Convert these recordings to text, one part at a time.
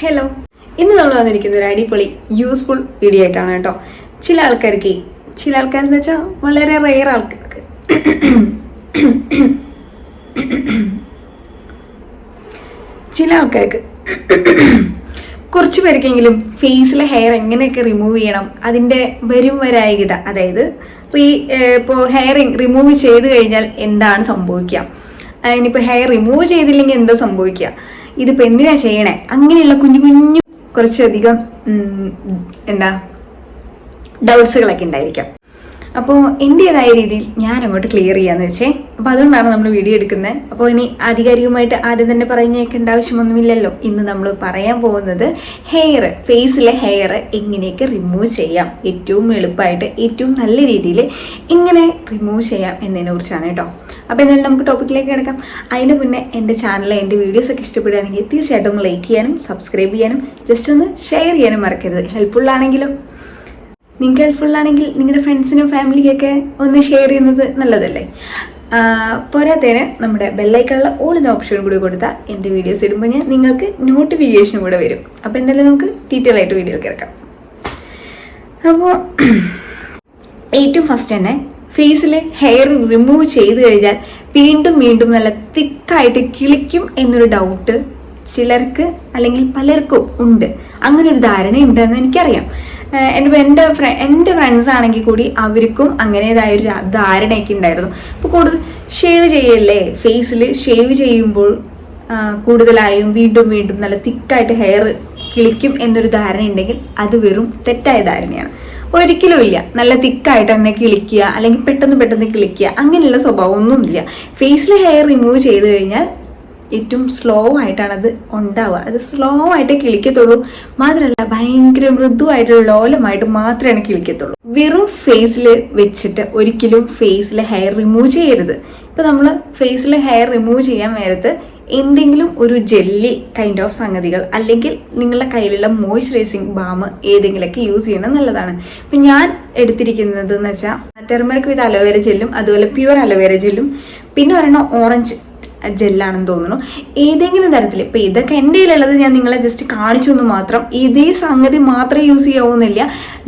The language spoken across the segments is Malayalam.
ഹലോ ഇന്ന് നമ്മൾ വന്നിരിക്കുന്ന ഒരു അടിപൊളി യൂസ്ഫുൾ വീഡിയോ ആയിട്ടാണ് കേട്ടോ. ചില ആൾക്കാർക്ക് ചില ആൾക്കാരെന്ന് വെച്ചാൽ വളരെ റെയർ ആൾക്കാർക്ക്. ചില ആൾക്കാർക്ക് കുറച്ച് പേർക്കെങ്കിലും ഫേസിലെ ഹെയർ എങ്ങനെയൊക്കെ റിമൂവ് ചെയ്യണം അതിന്റെ വരും വരായികത അതായത് റീ ഇപ്പോൾ ഹെയർ റിമൂവ് ചെയ്ത് കഴിഞ്ഞാൽ എന്താണ് സംഭവിക്കുക? ഇനിയിപ്പോൾ ഹെയർ റിമൂവ് ചെയ്തില്ലെങ്കിൽ എന്താ സംഭവിക്കുക? ഇതിപ്പോൾ എന്തിനാ ചെയ്യണേ? അങ്ങനെയുള്ള കുഞ്ഞു കുഞ്ഞു കുറച്ചധികം എന്താ ഡൗട്ട്സുകളൊക്കെ ഉണ്ടായിരിക്കാം. അപ്പോൾ എന്റേതായ രീതിയിൽ ഞാൻ അങ്ങോട്ട് ക്ലിയർ ചെയ്യാന്ന് വെച്ചേ. അപ്പോൾ അതുകൊണ്ടാണ് നമ്മൾ വീഡിയോ എടുക്കുന്നത് അപ്പോൾ ഇനി ആധികാരികമായിട്ട് ആദ്യം തന്നെ പറഞ്ഞേക്കേണ്ട ആവശ്യമൊന്നുമില്ലല്ലോ. ഇന്ന് നമ്മൾ പറയാൻ പോകുന്നത് ഹെയർ ഫേസിലെ ഹെയർ എങ്ങനെയൊക്കെ റിമൂവ് ചെയ്യാം. ഏറ്റവും എളുപ്പമായിട്ട് ഏറ്റവും നല്ല രീതിയിൽ എങ്ങനെ റിമൂവ് ചെയ്യാം എന്നതിനെ കുറിച്ചാണ് കേട്ടോ. അപ്പോൾ എന്തായാലും നമുക്ക് ടോപ്പിക്കിലേക്ക് കിടക്കാം. അതിന് മുന്നേ എന്റെ ചാനൽ എന്റെ വീഡിയോസൊക്കെ ഇഷ്ടപ്പെടുകയാണെങ്കിൽ തീർച്ചയായിട്ടും ലൈക്ക് ചെയ്യാനും സബ്സ്ക്രൈബ് ചെയ്യാനും ജസ്റ്റ് ഒന്ന് ഷെയർ ചെയ്യാനും മറക്കരുത്. ഹെൽപ്ഫുൾ ആണെങ്കിലോ? നിങ്ങൾക്ക് ഹെൽപ്ഫുൾ ആണെങ്കിൽ നിങ്ങളുടെ ഫ്രണ്ട്സിനും ഫാമിലിക്കൊക്കെ ഒന്ന് ഷെയർ ചെയ്യുന്നത് നല്ലതല്ലേ? പോരാത്തേന് നമ്മുടെ ബെല്ലൈക്കുള്ള ഓൾ എന്ന ഓപ്ഷൻ കൂടി കൊടുത്താൽ എന്റെ വീഡിയോസ് ഇടുമ്പോൾ ഞാൻ നിങ്ങൾക്ക് നോട്ടിഫിക്കേഷനും കൂടെ വരും. അപ്പോൾ എന്തായാലും നമുക്ക് ഡീറ്റെയിൽ ആയിട്ട് വീഡിയോ കിടക്കാം അപ്പോൾ ഏറ്റവും ഫസ്റ്റ് തന്നെ ഫേസിൽ ഹെയർ റിമൂവ് ചെയ്ത് കഴിഞ്ഞാൽ വീണ്ടും വീണ്ടും നല്ല തിക്കായിട്ട് കിളിക്കും എന്നൊരു ഡൗട്ട് ചിലർക്ക് അല്ലെങ്കിൽ പലർക്കും ഉണ്ട്. അങ്ങനെ ഒരു ധാരണ ഉണ്ടെന്ന് എനിക്കറിയാം. എന്റെ എന്റെ ഫ്ര എന്റെ ഫ്രണ്ട്സ് ആണെങ്കിൽ കൂടി അവർക്കും അങ്ങനേതായ ഒരു ധാരണയൊക്കെ ഉണ്ടായിരുന്നു. അപ്പോൾ കൂടുതൽ ഷേവ് ചെയ്യല്ലേ? ഫേസിൽ ഷേവ് ചെയ്യുമ്പോൾ കൂടുതലായും വീണ്ടും വീണ്ടും നല്ല തിക്കായിട്ട് ഹെയർ കിളിക്കും എന്നൊരു ധാരണ ഉണ്ടെങ്കിൽ അത് വെറും തെറ്റായ ധാരണയാണ്. ഒരിക്കലും ഇല്ല. നല്ല തിക്കായിട്ട് തന്നെ കിളിക്കുക അല്ലെങ്കിൽ പെട്ടെന്ന് പെട്ടെന്ന് കിളിക്കുക അങ്ങനെയുള്ള സ്വഭാവം ഒന്നുമില്ല. ഫേസിൽ ഹെയർ റിമൂവ് ചെയ്ത് കഴിഞ്ഞാൽ ഏറ്റവും സ്ലോ ആയിട്ടാണ് അത് ഉണ്ടാവുക. അത് സ്ലോ ആയിട്ടേ കിളിക്കത്തുള്ളൂ. മാത്രമല്ല ഭയങ്കര മൃദുവായിട്ടുള്ള ലോലമായിട്ട് മാത്രമേ കിളിക്കത്തുള്ളൂ. വെറും ഫേസിൽ വെച്ചിട്ട് ഒരിക്കലും ഫേസിലെ ഹെയർ റിമൂവ് ചെയ്യരുത്. ഇപ്പം നമ്മൾ ഫേസിലെ ഹെയർ റിമൂവ് ചെയ്യാൻ നേരത്ത് എന്തെങ്കിലും ഒരു ജെല്ലി കൈൻഡ് ഓഫ് സംഗതികൾ അല്ലെങ്കിൽ നിങ്ങളുടെ കയ്യിലുള്ള മോയ്സ്ചറൈസിങ് ബാം ഏതെങ്കിലുമൊക്കെ യൂസ് ചെയ്യണം നല്ലതാണ്. ഇപ്പം ഞാൻ എടുത്തിരിക്കുന്നത് എന്ന് വെച്ചാൽ ടെർമറിക് വിത്ത് അലോവേര ജെല്ലും അതുപോലെ പ്യുവർ അലോവേര ജെല്ലും പിന്നെ ഒരെണ്ണം ഓറഞ്ച് ജെല്ലാണെന്ന് തോന്നുന്നു. ഏതെങ്കിലും തരത്തിൽ ഇപ്പം ഇതൊക്കെ എന്റെ കയ്യിലുള്ളത് ഞാൻ നിങ്ങളെ ജസ്റ്റ് കാണിച്ചു എന്ന് മാത്രം ഇതേ സംഗതി മാത്രമേ യൂസ് ചെയ്യാവുന്നില്ല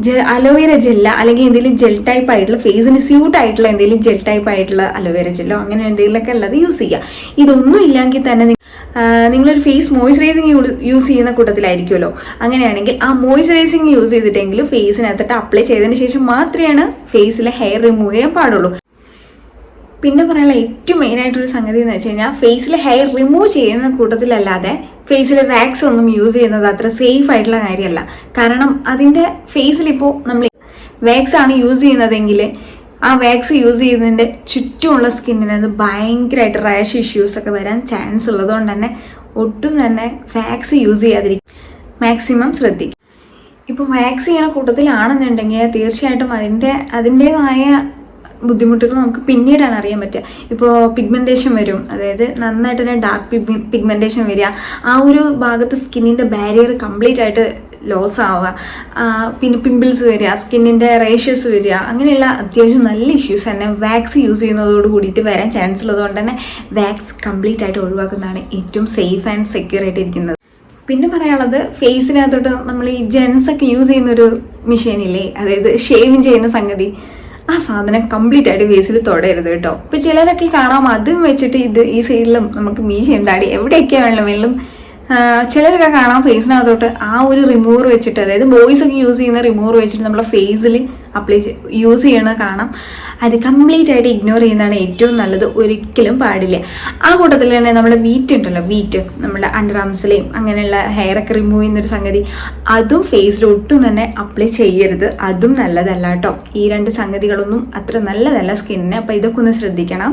ജെ അലോവേര ജെല്ല അല്ലെങ്കിൽ എന്തെങ്കിലും ജെൽ ടൈപ്പ് ആയിട്ടുള്ള ഫേസിന് സ്യൂട്ട് ആയിട്ടുള്ള എന്തെങ്കിലും ജെൽ ടൈപ്പ് ആയിട്ടുള്ള അലോവേര ജെല്ലോ അങ്ങനെ എന്തെങ്കിലുമൊക്കെ ഉള്ളത് യൂസ് ചെയ്യുക ഇതൊന്നും ഇല്ലെങ്കിൽ തന്നെ നിങ്ങളൊരു ഫേസ് മോയ്സ്ചറൈസിങ് യൂസ് ചെയ്യുന്ന കൂട്ടത്തിലായിരിക്കുമല്ലോ. അങ്ങനെയാണെങ്കിൽ ആ മോയ്സ്ചറൈസിങ് യൂസ് ചെയ്തിട്ടെങ്കിലും ഫേസിനകത്തിട്ട് അപ്ലൈ ചെയ്തതിന് ശേഷം മാത്രമേ ഫേസിലെ ഹെയർ റിമൂവ് ചെയ്യാൻ പാടുള്ളൂ. പിന്നെ പറയാനുള്ള ഏറ്റവും മെയിൻ ആയിട്ടൊരു സംഗതി എന്ന് വെച്ച് കഴിഞ്ഞാൽ ഫേസിൽ ഹെയർ റിമൂവ് ചെയ്യുന്ന കൂട്ടത്തിലല്ലാതെ ഫേസിൽ വാക്സ് ഒന്നും യൂസ് ചെയ്യുന്നത് അത്ര സേഫ് ആയിട്ടുള്ള കാര്യമല്ല. കാരണം അതിന്റെ ഫേസിലിപ്പോൾ നമ്മൾ വാക്സ് ആണ് യൂസ് ചെയ്യുന്നതെങ്കിൽ ആ വാക്സ് യൂസ് ചെയ്യുന്നതിന്റെ ചുറ്റുമുള്ള സ്കിന്നിന് അത് ഭയങ്കരമായിട്ട് റാഷ് ഇഷ്യൂസ് ഒക്കെ വരാൻ ചാൻസ് ഉള്ളതുകൊണ്ട് തന്നെ ഒട്ടും തന്നെ വാക്സ് യൂസ് ചെയ്യാതിരിക്കും മാക്സിമം ശ്രദ്ധിക്കും. ഇപ്പോൾ വാക്സ് ചെയ്യണ കൂട്ടത്തിലാണെന്നുണ്ടെങ്കിൽ തീർച്ചയായിട്ടും അതിന്റെ അതിന്റേതായ ബുദ്ധിമുട്ടുകൾ നമുക്ക് പിന്നീടാണ് അറിയാൻ പറ്റുക. ഇപ്പോൾ പിഗ്മെന്റേഷൻ വരും. അതായത് നന്നായിട്ട് തന്നെ ഡാർക്ക് പിഗ്മെന്റേഷൻ വരിക. ആ ഒരു ഭാഗത്ത് സ്കിന്നിന്റെ ബാരിയർ കംപ്ലീറ്റ് ആയിട്ട് ലോസ് ആവുക. പിന്നെ പിമ്പിൾസ് വരിക സ്കിന്നിന്റെ റേഷ്യസ് വരിക. അങ്ങനെയുള്ള അത്യാവശ്യം നല്ല ഇഷ്യൂസ് തന്നെ വാക്സ് യൂസ് ചെയ്യുന്നതോട് കൂടിയിട്ട് വരാൻ ചാൻസ് ഉള്ളതുകൊണ്ട് തന്നെ വാക്സ് കംപ്ലീറ്റ് ആയിട്ട് ഒഴിവാക്കുന്നതാണ് ഏറ്റവും സേഫ് ആൻഡ് സെക്യൂർ ആയിട്ട് ഇരിക്കുന്നത്. പിന്നെ പറയാനുള്ളത് ഫേസിനകത്തോട്ട് നമ്മൾ ഈ ജെൻസ് ഒക്കെ യൂസ് ചെയ്യുന്ന ഒരു മെഷീൻ ഇല്ലേ? അതായത് ഷേവിങ് ചെയ്യുന്ന സംഗതി. ആ സാധനം കംപ്ലീറ്റ് ആയിട്ട് ഫേസിൽ തൊടരുത് കേട്ടോ ഇപ്പൊ ചിലരൊക്കെ കാണാം അതും വെച്ചിട്ട് ഇത് ഈ സൈഡിലും നമുക്ക് മീശയും താടി എവിടെയൊക്കെ വേണമെങ്കിലും ചിലരൊക്കെ കാണാം ഫേസിനകത്തോട്ട് ആ ഒരു റിമൂവർ വെച്ചിട്ട് അതായത് ബോയ്സ് ഒക്കെ യൂസ് ചെയ്യുന്ന റിമൂവർ വെച്ചിട്ട് നമ്മളെ ഫേസിൽ അപ്ലൈ യൂസ് ചെയ്യണത് കാണാം. അത് കംപ്ലീറ്റ് ആയിട്ട് ഇഗ്നോർ ചെയ്യുന്നതാണ് ഏറ്റവും നല്ലത്. ഒരിക്കലും പാടില്ല. ആ കൂട്ടത്തിൽ തന്നെ നമ്മുടെ വീറ്റ് ഉണ്ടല്ലോ വീറ്റ് നമ്മുടെ അണ്ടർ ആംസിലെയും അങ്ങനെയുള്ള ഹെയർ ഒക്കെ റിമൂവ് ചെയ്യുന്നൊരു സംഗതി അതും ഫേസിൽ ഒട്ടും തന്നെ അപ്ലൈ ചെയ്യരുത്. അതും നല്ലതല്ല കേട്ടോ. ഈ രണ്ട് സംഗതികളൊന്നും അത്ര നല്ലതല്ല സ്കിന്നിന് അപ്പോൾ ഇതൊക്കെ ഒന്ന് ശ്രദ്ധിക്കണം.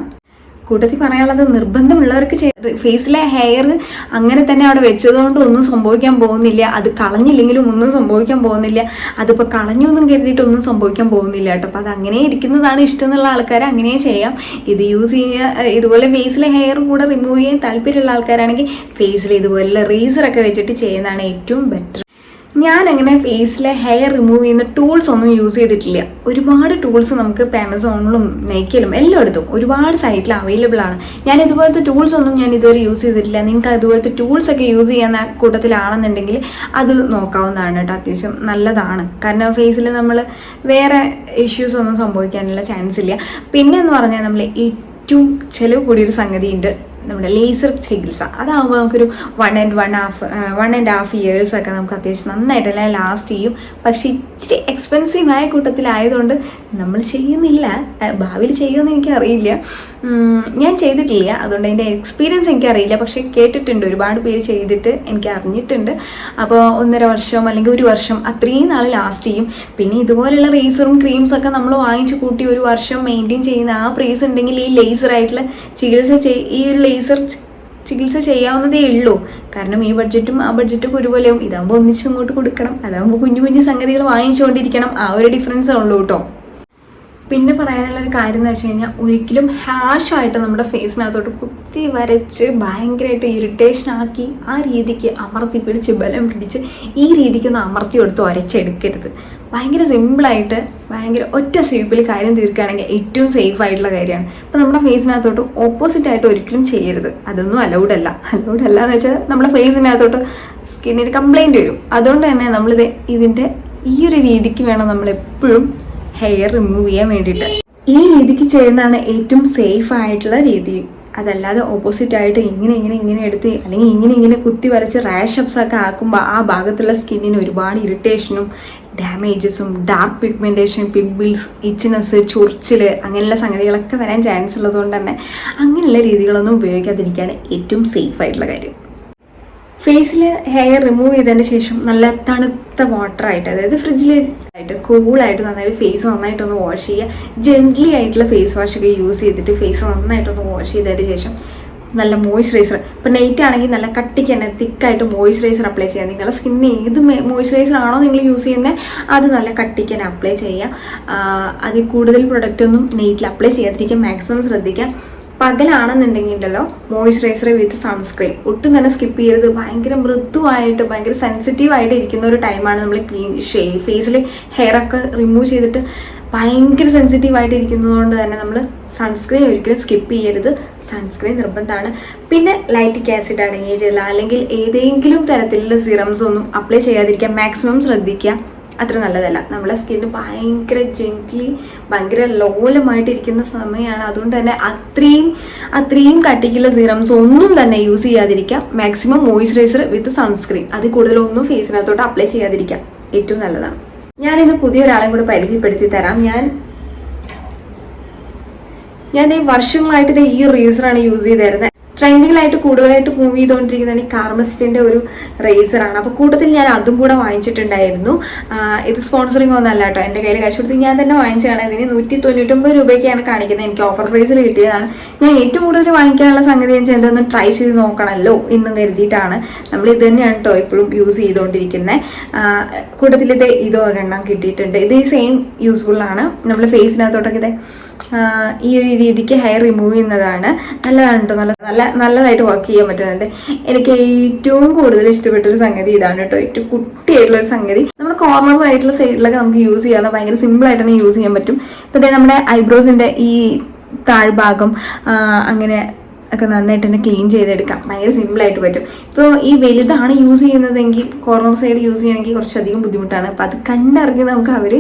കൂട്ടത്തിൽ പറയാനുള്ളത് നിർബന്ധമുള്ളവർക്ക് ഫേസിലെ ഹെയർ അങ്ങനെ തന്നെ അവിടെ വെച്ചതുകൊണ്ട് ഒന്നും സംഭവിക്കാൻ പോകുന്നില്ല. അത് കളഞ്ഞില്ലെങ്കിലും ഒന്നും സംഭവിക്കാൻ പോകുന്നില്ല. അതിപ്പോൾ കളഞ്ഞു എന്നും കരുതിയിട്ട് ഒന്നും സംഭവിക്കാൻ പോകുന്നില്ല കേട്ടോ. അപ്പോൾ അത് അങ്ങനെ ഇരിക്കുന്നതാണ് ഇഷ്ടം എന്നുള്ള ആൾക്കാർ അങ്ങനെ ചെയ്യാം. ഇത് യൂസ് ചെയ്യുക ഇതുപോലെ ഫേസിലെ ഹെയർ കൂടെ റിമൂവ് ചെയ്യാൻ താല്പര്യമുള്ള ആൾക്കാരാണെങ്കിൽ ഫേസിൽ ഇതുപോലെ റേസറൊക്കെ വെച്ചിട്ട് ചെയ്യുന്നതാണ് ഏറ്റവും ബെറ്റർ ഞാൻ അങ്ങനെ ഫേസിലെ ഹെയർ റിമൂവ് ചെയ്യുന്ന ടൂൾസ് ഒന്നും യൂസ് ചെയ്തിട്ടില്ല. ഒരുപാട് ടൂൾസ് നമുക്ക് ഇപ്പോൾ ആമസോണിലും നെയ്ക്കിലും എല്ലായിടത്തും ഒരുപാട് സൈറ്റിൽ അവൈലബിൾ ആണ്. ഞാൻ ഇതുപോലത്തെ ടൂൾസ് ഒന്നും ഞാൻ ഇതുവരെ യൂസ് ചെയ്തിട്ടില്ല. നിങ്ങൾക്ക് അതുപോലത്തെ ടൂൾസ് ഒക്കെ യൂസ് ചെയ്യുന്ന കൂട്ടത്തിലാണെന്നുണ്ടെങ്കിൽ അത് നോക്കാവുന്നതാണ് കേട്ടോ. അത്യാവശ്യം നല്ലതാണ്. കാരണം ഫേസിൽ നമ്മൾ വേറെ ഇഷ്യൂസ് ഒന്നും സംഭവിക്കാനുള്ള ചാൻസ് ഇല്ല. പിന്നെ എന്ന് പറഞ്ഞാൽ നമ്മൾ ഏറ്റവും ചിലവ് കൂടിയൊരു സംഗതിയുണ്ട്. നമ്മുടെ ലേസർ ചികിത്സ അതാകുമ്പോൾ നമുക്കൊരു one and one half one and half years ഒക്കെ നമുക്ക് അത്യാവശ്യം നന്നായിട്ടെല്ലാം ലാസ്റ്റ് ചെയ്യും. പക്ഷേ ഇച്ചിരി എക്സ്പെൻസീവ് ആയ കൂട്ടത്തിലായതുകൊണ്ട് നമ്മൾ ചെയ്യുന്നില്ല. ഭാവിയിൽ ചെയ്യുമെന്ന് എനിക്കറിയില്ല. ഞാൻ ചെയ്തിട്ടില്ല. അതുകൊണ്ട് അതിന്റെ എക്സ്പീരിയൻസ് എനിക്കറിയില്ല. പക്ഷേ കേട്ടിട്ടുണ്ട് ഒരുപാട് പേര് ചെയ്തിട്ട് എനിക്ക് അറിഞ്ഞിട്ടുണ്ട് അപ്പോൾ ഒന്നര വർഷം അല്ലെങ്കിൽ ഒരു വർഷം അത്രയും നാൾ ലാസ്റ്റ് ചെയ്യും. പിന്നെ ഇതുപോലെയുള്ള റേസറും ക്രീംസും ഒക്കെ നമ്മൾ വാങ്ങിച്ച് കൂട്ടി ഒരു വർഷം മെയിന്റെയിൻ ചെയ്യുന്ന ആ പ്രൈസ് ഉണ്ടെങ്കിൽ ഈ ലേസർ ആയിട്ടുള്ള ചികിത്സ ഈ ഒരു ലേസർ ചികിത്സ ചെയ്യാവുന്നതേ ഉള്ളൂ. കാരണം ഈ ബഡ്ജറ്റും ആ ബഡ്ജറ്റും ഒരുപോലെയാവും. ഇതാകുമ്പോൾ ഒന്നിച്ച് അങ്ങോട്ട് കൊടുക്കണം. അതാകുമ്പോൾ കുഞ്ഞു കുഞ്ഞു സംഗതികൾ വാങ്ങിച്ചുകൊണ്ടിരിക്കണം ആ ഒരു ഡിഫറൻസ് ഉള്ളൂ കേട്ടോ പിന്നെ പറയാനുള്ള ഒരു കാര്യം എന്ന് വെച്ച് കഴിഞ്ഞാൽ ഒരിക്കലും ഹാഷായിട്ട് നമ്മുടെ ഫേസിനകത്തോട്ട് കുത്തി വരച്ച് ഭയങ്കരമായിട്ട് ഇറിറ്റേഷൻ ആക്കി ആ രീതിക്ക് അമർത്തി പിടിച്ച് ബലം പിടിച്ച് ഈ രീതിക്കൊന്ന് അമർത്തി കൊടുത്ത് ഉരച്ചെടുക്കരുത് ഭയങ്കര സിമ്പിളായിട്ട് ഭയങ്കര ഒറ്റ സ്വീപ്പിൽ കാര്യം തീർക്കുകയാണെങ്കിൽ ഏറ്റവും സേഫ് ആയിട്ടുള്ള കാര്യമാണ്. അപ്പോൾ നമ്മുടെ ഫേസിനകത്തോട്ട് ഓപ്പോസിറ്റ് ആയിട്ട് ഒരിക്കലും ചെയ്യരുത്. അതൊന്നും അലൗഡ് അല്ല. അലൗഡ് അല്ല എന്ന് വെച്ചാൽ നമ്മുടെ ഫേസിനകത്തോട്ട് സ്കിന്നിന് കംപ്ലൈന്റ് വരും. അതുകൊണ്ട് തന്നെ നമ്മളിത് ഇതിന്റെ ഈ ഒരു രീതിക്ക് വേണം നമ്മൾ എപ്പോഴും ഹെയർ റിമൂവ് ചെയ്യാൻ വേണ്ടിയിട്ട്. ഈ രീതിക്ക് ചെയ്യുന്നതാണ് ഏറ്റവും സേഫ് ആയിട്ടുള്ള രീതി. അതല്ലാതെ ഓപ്പോസിറ്റ് ആയിട്ട് ഇങ്ങനെ ഇങ്ങനെ ഇങ്ങനെ എടുത്ത് അല്ലെങ്കിൽ ഇങ്ങനെ ഇങ്ങനെ കുത്തി വരച്ച് റാഷപ്സ് ഒക്കെ ആക്കുമ്പോൾ ആ ഭാഗത്തുള്ള സ്കിന്നിന് ഒരുപാട് ഇറിറ്റേഷനും ഡാമേജസും ഡാർക്ക് പിഗ്മെന്റേഷൻ പിമ്പിൾസ് ഇച്ചിനെസ് ചൊറിച്ചിൽ അങ്ങനെയുള്ള സംഗതികളൊക്കെ വരാൻ ചാൻസ് ഉള്ളതുകൊണ്ട് തന്നെ അങ്ങനെയുള്ള രീതികളൊന്നും ഉപയോഗിക്കാതിരിക്കുകയാണ് ഏറ്റവും സേഫ് ആയിട്ടുള്ള കാര്യം. ഫേസിൽ ഹെയർ റിമൂവ് ചെയ്തതിന് ശേഷം നല്ല തണുത്ത വാട്ടർ ആയിട്ട് അതായത് ഫ്രിഡ്ജിൽ ആയിട്ട് കൂളായിട്ട് നന്നായിട്ട് ഫേസ് നന്നായിട്ടൊന്ന് വാഷ് ചെയ്യുക. ജെന്റ്ലി ആയിട്ടുള്ള ഫേസ് വാഷ് ഒക്കെ യൂസ് ചെയ്തിട്ട് ഫേസ് നന്നായിട്ടൊന്ന് വാഷ് ചെയ്തതിന് ശേഷം നല്ല മോയ്സ്ചറൈസർ ഇപ്പം നൈറ്റ് ആണെങ്കിൽ നല്ല കട്ടിക്ക് തന്നെ തിക്കായിട്ട് മോയ്സ്ചറൈസർ അപ്ലൈ ചെയ്യുക. നിങ്ങളുടെ സ്കിന്നിന് ഏത് മോയ്സ്ചറൈസർ ആണോ നിങ്ങൾ യൂസ് ചെയ്യുന്നത് അത് നല്ല കട്ടിക്ക് തന്നെ അപ്ലൈ ചെയ്യുക. അതിൽ കൂടുതൽ പ്രൊഡക്റ്റ് ഒന്നും നൈറ്റിൽ അപ്ലൈ ചെയ്യാതിരിക്കാൻ മാക്സിമം ശ്രദ്ധിക്കുക. പകലാണെന്നുണ്ടെങ്കിൽ ഉണ്ടല്ലോ മോയ്സ്ചറൈസർ വിത്ത് സൺസ്ക്രീൻ. ഒട്ടും തന്നെ സ്കിപ്പ് ചെയ്യരുത്. ഭയങ്കര മൃദുവായിട്ട് ഭയങ്കര സെൻസിറ്റീവ് ആയിട്ട് ഇരിക്കുന്ന ഒരു ടൈമാണ് നമ്മൾ ക്ലീൻ ഷേ ഫേസിൽ ഹെയർ ഒക്കെ റിമൂവ് ചെയ്തിട്ട് ഭയങ്കര സെൻസിറ്റീവ് ആയിട്ട് ഇരിക്കുന്നതുകൊണ്ട് തന്നെ നമ്മൾ സൺസ്ക്രീൻ ഒരിക്കലും സ്കിപ്പ് ചെയ്യരുത്. സൺസ്ക്രീൻ നിർബന്ധമാണ്. പിന്നെ ലൈറ്റിക് ആസിഡ് അടങ്ങിയിട്ടില്ല അല്ലെങ്കിൽ ഏതെങ്കിലും തരത്തിലുള്ള സിറംസ് ഒന്നും അപ്ലൈ ചെയ്യാതിരിക്കുക മാക്സിമം ശ്രദ്ധിക്കുക. അത്ര നല്ലതല്ല. നമ്മളെ സ്കിന്ന് ഭയങ്കര ജെന്റ്ലി ഭയങ്കര ലോലമായിട്ടിരിക്കുന്ന സമയമാണ് അതുകൊണ്ട് തന്നെ അത്രയും അത്രയും കട്ടിക്കുള്ള സീറംസ് ഒന്നും തന്നെ യൂസ് ചെയ്യാതിരിക്കാം. മാക്സിമം മോയ്സ്ചറൈസർ വിത്ത് സൺസ്ക്രീൻ അതിൽ കൂടുതലൊന്നും ഫേസിനകത്തോട്ട് അപ്ലൈ ചെയ്യാതിരിക്കാം. ഏറ്റവും നല്ലതാണ്. ഞാനിത് പുതിയ ഒരാളെ കൂടെ പരിചയപ്പെടുത്തി തരാം. ഞാൻ ഞാൻ ഈ വർഷങ്ങളായിട്ട് ഇത് ഈ റീസറാണ് യൂസ് ചെയ്ത് തരുന്നത് ട്രെൻഡിങ്ങിലായിട്ട് കൂടുതലായിട്ട് മൂവ് ചെയ്തുകൊണ്ടിരിക്കുന്നത് ഈ കാർമസ്റ്റിന്റെ ഒരു റേസറാണ് അപ്പോൾ കൂട്ടത്തിൽ ഞാൻ അതും കൂടെ വാങ്ങിച്ചിട്ടുണ്ടായിരുന്നു. ഇത് സ്പോൺസറിങ് ഒന്നും അല്ല കേട്ടോ. എന്റെ കയ്യിൽ കാശ് കൊടുത്ത് ഞാൻ തന്നെ വാങ്ങിച്ചതാണ്. ഇതിന് നൂറ്റി തൊണ്ണൂറ്റൊമ്പത് രൂപയ്ക്കാണ് കാണിക്കുന്നത്. എനിക്ക് ഓഫർ പ്രൈസിൽ കിട്ടിയതാണ്. ഞാൻ ഏറ്റവും കൂടുതൽ വാങ്ങിക്കാനുള്ള സംഗതി എന്ന് വെച്ചാൽ എന്തൊന്നും ട്രൈ ചെയ്ത് നോക്കണമല്ലോ എന്നും കരുതിയിട്ടാണ് നമ്മൾ ഇത് തന്നെയാണ് കേട്ടോ എപ്പോഴും യൂസ് ചെയ്തുകൊണ്ടിരിക്കുന്നത് കൂട്ടത്തിൽ ഇത് ഇത് ഒരെണ്ണം കിട്ടിയിട്ടുണ്ട്. ഇത് ഈ സെയിം യൂസ്ഫുൾ ആണ്. നമ്മൾ ഫേസിനകത്തോട്ടൊക്കെ ഇത് ഈ ഒരു രീതിക്ക് ഹെയർ റിമൂവ് ചെയ്യുന്നതാണ്. നല്ലതാണ് കേട്ടോ നല്ല നല്ല നല്ലതായിട്ട് വർക്ക് ചെയ്യാൻ പറ്റുന്നുണ്ട്. എനിക്ക് ഏറ്റവും കൂടുതൽ ഇഷ്ടപ്പെട്ട ഒരു സംഗതി ഇതാണ് കേട്ടോ ഏറ്റവും കുട്ടിയായിട്ടുള്ള ഒരു സംഗതി. നമ്മുടെ കോർണർ ആയിട്ടുള്ള സൈഡിലൊക്കെ നമുക്ക് യൂസ് ചെയ്യാവുന്ന ഭയങ്കര സിമ്പിൾ ആയിട്ട് തന്നെ യൂസ് ചെയ്യാൻ പറ്റും. ഇപ്പം നമ്മുടെ ഐബ്രോസിന്റെ ഈ താഴ്ഭാഗം അങ്ങനെ ഒക്കെ നന്നായിട്ട് തന്നെ ക്ലീൻ ചെയ്തെടുക്കാം. ഭയങ്കര സിമ്പിളായിട്ട് പറ്റും. ഇപ്പോൾ ഈ വലുതാണ് യൂസ് ചെയ്യുന്നതെങ്കിൽ കോർണർ സൈഡ് യൂസ് ചെയ്യണമെങ്കിൽ കുറച്ചധികം ബുദ്ധിമുട്ടാണ്. അപ്പോൾ അത് കണ്ടറിഞ്ഞ് നമുക്ക് അവർ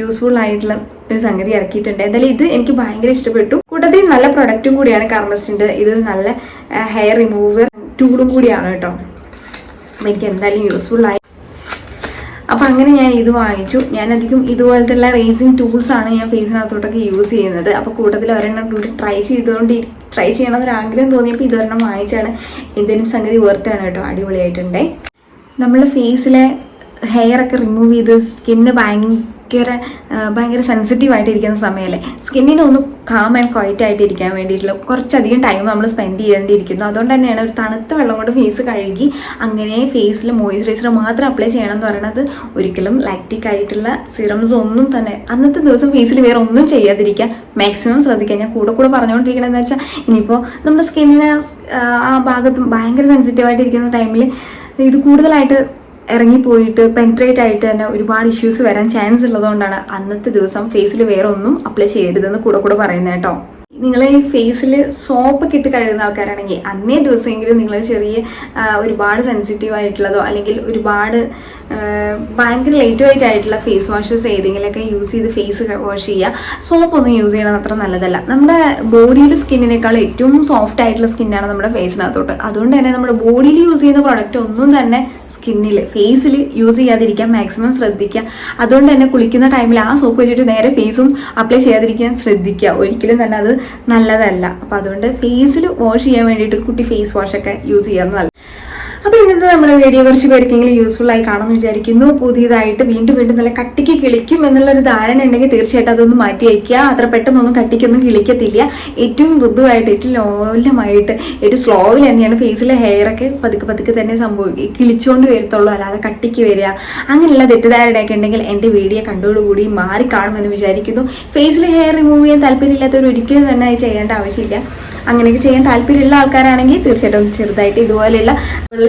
യൂസ്ഫുൾ ആയിട്ടുള്ള ഒരു സംഗതി ഇറക്കിയിട്ടുണ്ട്. എന്തായാലും ഇത് എനിക്ക് ഭയങ്കര ഇഷ്ടപ്പെട്ടു. കൂട്ടത്തിൽ നല്ല പ്രൊഡക്റ്റും കൂടിയാണ് കാർമസ്റ്റിന്റെ ഇത് നല്ല ഹെയർ റിമൂവർ ടൂളും കൂടിയാണ് കേട്ടോ. അപ്പം എനിക്ക് എന്തായാലും യൂസ്ഫുൾ ആയി അപ്പോൾ അങ്ങനെ ഞാൻ ഇത് വാങ്ങിച്ചു. ഞാൻ അധികം ഇതുപോലത്തെ റേസിംഗ് ടൂൾസാണ് ഞാൻ ഫേസിനകത്തോട്ടൊക്കെ യൂസ് ചെയ്യുന്നത്. അപ്പോൾ കൂട്ടത്തിൽ ഒരെണ്ണം കൂടി ട്രൈ ചെയ്തുകൊണ്ട് ട്രൈ ചെയ്യണമെന്നൊരു ആഗ്രഹം തോന്നിയപ്പോൾ ഇതൊരെണ്ണം വാങ്ങിച്ചാണ്. എന്തെങ്കിലും സംഗതി വേർത്താണ് കേട്ടോ? അടിപൊളിയായിട്ടുണ്ടേ. നമ്മൾ ഫേസിലെ ഹെയറൊക്കെ റിമൂവ് ചെയ്ത് സ്കിന്ന് ഭയങ്കര ഭയങ്കര സെൻസിറ്റീവ് ആയിട്ടിരിക്കുന്ന സമയമല്ലേ? സ്കിന്നിനെ ഒന്ന് കാം ആൻഡ് ക്വയറ്റ് ആയിട്ടിരിക്കാൻ വേണ്ടിയിട്ടുള്ള കുറച്ചധികം ടൈം നമ്മൾ സ്പെൻഡ് ചെയ്യേണ്ടിയിരിക്കുന്നു. അതുകൊണ്ട് തന്നെയാണ് ഒരു തണുത്ത വെള്ളം കൊണ്ട് ഫേസ് കഴുകി അങ്ങനെ ഫേസിൽ മോയ്സ്ചറൈസർ മാത്രം അപ്ലൈ ചെയ്യണം എന്ന് പറയുന്നത് ഒരിക്കലും ലാക്റ്റിക് ആയിട്ടുള്ള സിറംസ് ഒന്നും തന്നെ അന്നത്തെ ദിവസം ഫേസിൽ വേറെ ഒന്നും ചെയ്യാതിരിക്കുക മാക്സിമം ശ്രദ്ധിക്കുക. ഞാൻ കൂടെ കൂടെ പറഞ്ഞുകൊണ്ടിരിക്കണമെന്ന് വെച്ചാൽ ഇനിയിപ്പോൾ നമ്മുടെ സ്കിന്നിന് ആ ഭാഗത്ത് ഭയങ്കര സെൻസിറ്റീവ് ആയിട്ടിരിക്കുന്ന ടൈമിൽ ഇത് കൂടുതലായിട്ട് ഇറങ്ങിപ്പോയിട്ട് പെൻട്രേറ്റ് ആയിട്ട് തന്നെ ഒരുപാട് ഇഷ്യൂസ് വരാൻ ചാൻസ് ഉള്ളതുകൊണ്ടാണ് അന്നത്തെ ദിവസം ഫേസിൽ വേറെ ഒന്നും അപ്ലൈ ചെയ്യരുതെന്ന് കൂടെ കൂടെ പറയുന്നത് കേട്ടോ. നിങ്ങൾ ഈ ഫേസിൽ സോപ്പ് ഇട്ട് കഴുകുന്ന ആൾക്കാരാണെങ്കിൽ അന്നേ ദിവസമെങ്കിലും നിങ്ങൾ ചെറിയ ഒരുപാട് സെൻസിറ്റീവ് ആയിട്ടുള്ളതോ അല്ലെങ്കിൽ ഒരുപാട് ഭയങ്കര ലൈറ്റ് വൈറ്റ് ആയിട്ടുള്ള ഫേസ് വാഷസ് ഏതെങ്കിലുമൊക്കെ യൂസ് ചെയ്ത് ഫേസ് വാഷ് ചെയ്യുക. സോപ്പൊന്നും യൂസ് ചെയ്യണത് അത്ര നല്ലതല്ല. നമ്മുടെ ബോഡിയിലെ സ്കിന്നിനേക്കാൾ ഏറ്റവും സോഫ്റ്റ് ആയിട്ടുള്ള സ്കിന്നാണ് നമ്മുടെ ഫേസിനകത്തോട്ട് അതുകൊണ്ട് തന്നെ നമ്മുടെ ബോഡിയിൽ യൂസ് ചെയ്യുന്ന പ്രോഡക്റ്റ് ഒന്നും തന്നെ സ്കിന്നിൽ ഫേസിൽ യൂസ് ചെയ്യാതിരിക്കാൻ മാക്സിമം ശ്രദ്ധിക്കുക. അതുകൊണ്ട് തന്നെ കുളിക്കുന്ന ടൈമിൽ ആ സോപ്പ് വെച്ചിട്ട് നേരെ ഫേസും അപ്ലൈ ചെയ്യാതിരിക്കാൻ ശ്രദ്ധിക്കുക. ഒരിക്കലും തന്നെ അത് നല്ലതല്ല. അപ്പോൾ അതുകൊണ്ട് ഫേസിൽ വാഷ് ചെയ്യാൻ വേണ്ടിയിട്ട് ഒരു കുട്ടി ഫേസ് വാഷൊക്കെ യൂസ് ചെയ്യാൻ നല്ലത്. അപ്പോൾ ഇന്നത്തെ നമ്മുടെ വീഡിയോ കുറച്ച് പേർക്കെങ്കിലും യൂസ്ഫുൾ ആയി കാണുമെന്ന് വിചാരിക്കുന്നു. പുതിയതായിട്ട് വീണ്ടും വീണ്ടും നല്ല കട്ടിക്ക് കിളിക്കും എന്നുള്ളൊരു ധാരണ ഉണ്ടെങ്കിൽ തീർച്ചയായിട്ടും അതൊന്നും മാറ്റി വയ്ക്കുക അത്ര പെട്ടെന്നൊന്നും കട്ടിക്കൊന്നും കിളിക്കത്തില്ല. ഏറ്റവും മൃദുവായിട്ട് ഏറ്റവും ലോലമായിട്ട് ഏറ്റവും സ്ലോവിൽ തന്നെയാണ് ഫേസിലെ ഹെയറൊക്കെ പതുക്കെ പതുക്കെ തന്നെ സംഭവിക്കുക കിളിച്ചുകൊണ്ട് വരത്തുള്ളൂ. അല്ലാതെ കട്ടിക്ക് വരിക അങ്ങനെയുള്ള തെറ്റിദ്ധാരണയൊക്കെ ഉണ്ടെങ്കിൽ എന്റെ വീഡിയോ കണ്ടോടുകൂടി മാറി കാണുമെന്ന് വിചാരിക്കുന്നു. ഫേസിലെ ഹെയർ റിമൂവ് ചെയ്യാൻ താല്പര്യമില്ലാത്തവർ ഒരിക്കലും തന്നെ അത് ചെയ്യേണ്ട ആവശ്യമില്ല. അങ്ങനെയൊക്കെ ചെയ്യാൻ താല്പര്യമുള്ള ആൾക്കാരാണെങ്കിൽ തീർച്ചയായിട്ടും ചെറുതായിട്ട് ഇതുപോലെയുള്ള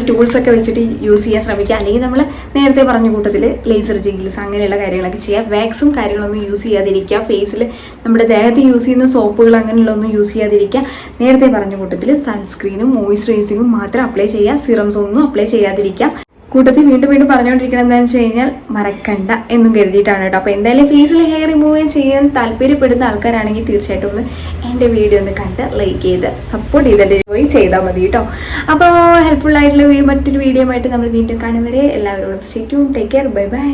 ടൂൾസ് ഒക്കെ വെച്ചിട്ട് യൂസ് ചെയ്യാൻ ശ്രമിക്കുക. അല്ലെങ്കിൽ നമ്മൾ നേരത്തെ പറഞ്ഞ കൂട്ടത്തിൽ ലേസർ ജിങ്കിൾസ് അങ്ങനെയുള്ള കാര്യങ്ങളൊക്കെ ചെയ്യുക. വാക്സും കാര്യങ്ങളൊന്നും യൂസ് ചെയ്യാതിരിക്കുക. ഫേസിൽ നമ്മുടെ ദേഹത്ത് യൂസ് ചെയ്യുന്ന സോപ്പുകൾ അങ്ങനെയുള്ളതൊന്നും യൂസ് ചെയ്യാതിരിക്കുക. നേരത്തെ പറഞ്ഞ കൂട്ടത്തിൽ സൺസ്ക്രീനും മോയ്സ്ചറൈസിങ്ങും മാത്രം അപ്ലൈ ചെയ്യുക. സിറംസ് ഒന്നും അപ്ലൈ ചെയ്യാതിരിക്കുക. കൂട്ടത്തിൽ വീണ്ടും വീണ്ടും പറഞ്ഞുകൊണ്ടിരിക്കണം എന്താണെന്ന് വെച്ച് കഴിഞ്ഞാൽ മറക്കണ്ട എന്നും കരുതിയിട്ടാണ് കേട്ടോ. അപ്പോൾ എന്തായാലും ഫേസിൽ ഹെയർ റിമൂവ് ചെയ്യാൻ താല്പര്യപ്പെടുന്ന ആൾക്കാരാണെങ്കിൽ തീർച്ചയായിട്ടും ഒന്ന് എന്റെ വീഡിയോ ഒന്ന് കണ്ട് ലൈക്ക് ചെയ്ത് സപ്പോർട്ട് ചെയ്തിട്ട് പോയി ചെയ്താൽ മതി കേട്ടോ. അപ്പോൾ ഹെൽപ്ഫുൾ ആയിട്ടുള്ള മറ്റൊരു വീഡിയോ ആയിട്ട് നമ്മൾ വീണ്ടും കാണും വരെ. എല്ലാവരോടും stay tune take care bye bye